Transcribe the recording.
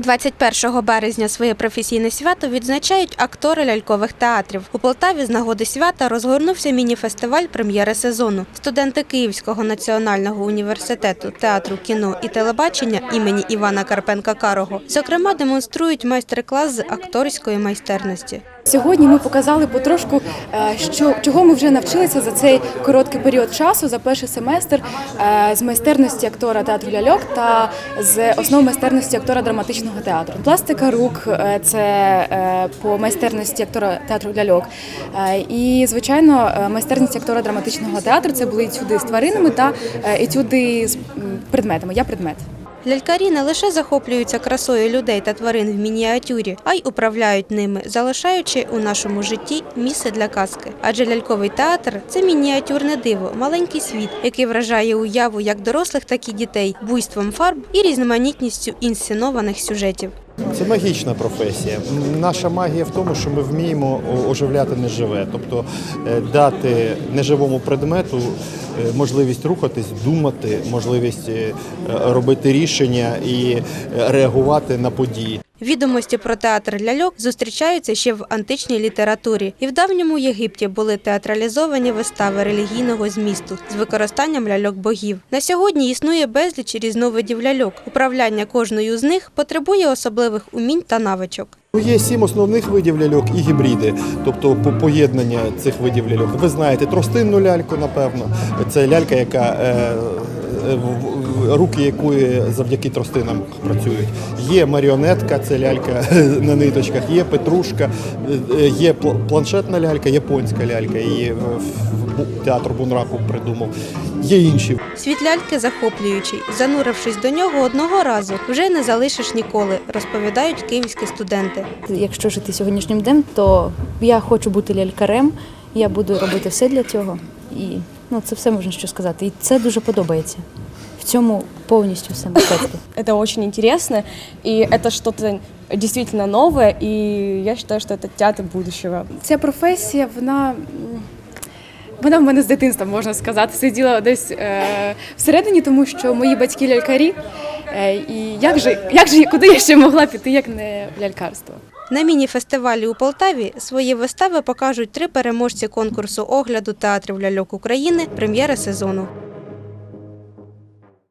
21 березня своє професійне свято відзначають актори лялькових театрів. У Полтаві з нагоди свята розгорнувся міні-фестиваль прем'єри сезону. Студенти Київського національного університету театру, кіно і телебачення імені Івана Карпенка Карого, зокрема, демонструють майстер-клас з акторської майстерності. Сьогодні ми показали потрошку, е, що чого ми вже навчилися за цей короткий період часу, за перший семестр е, з майстерності актора театру ляльок та з основ майстерності актора драматичного театру. Пластика рук е, це по майстерності актора театру ляльок. І звичайно, майстерність актора драматичного театру це були етюди з тваринами та етюди з предметами. Я предмет. Лялькарі не лише захоплюються красою людей та тварин в мініатюрі, а й управляють ними, залишаючи у нашому житті місце для казки. Адже ляльковий театр це мініатюрне диво, маленький світ, який вражає уяву як дорослих, так і дітей, буйством фарб і різноманітністю інсценованих сюжетів. Це магічна професія. Наша магія в тому, що ми вміємо оживляти неживе, тобто е, дати неживому предмету е, можливість рухатись, думати, можливість е, робити рішення і реагувати на події. Відомості про театр ляльок зустрічаються ще в античній літературі, і в давньому Єгипті були театралізовані вистави релігійного змісту з використанням ляльок богів. На сьогодні існує безліч різновидів ляльок. Управляння кожною з них потребує особливих умінь та навичок. Ну, Є сім основних видів ляльок і гібриди, тобто по- поєднання цих видів ляльок. Ви знаєте тростинну ляльку, напевно. Це лялька, яка е, руки якої завдяки тростинам працюють. Є маріонетка, це лялька на ниточках, є петрушка, е, е, є пл- планшетна лялька, японська лялька. Її бу- театр Бунраку придумав. Є інші. Світ ляльки захоплюючий. Занурившись до нього одного разу, вже не залишиш ніколи, розповідають київські студенти. Якщо жити сьогоднішнім днем, то я хочу бути лялькарем, я буду робити все для цього. І ну, це все можна що сказати. І це дуже подобається. В цьому повністю все мистецтво. Это очень интересно, и это что-то действительно новое, и я считаю, что это театр будущего. Ця професія, вона. м, Вона в мене з дитинства можна сказати, сиділа десь е, всередині, тому що мої батьки лялькарі. Е, і як же, як же, куди я ще могла піти, як не в лялькарство? На міні-фестивалі у Полтаві свої вистави покажуть три переможці конкурсу огляду театрів ляльок України прем'єри сезону.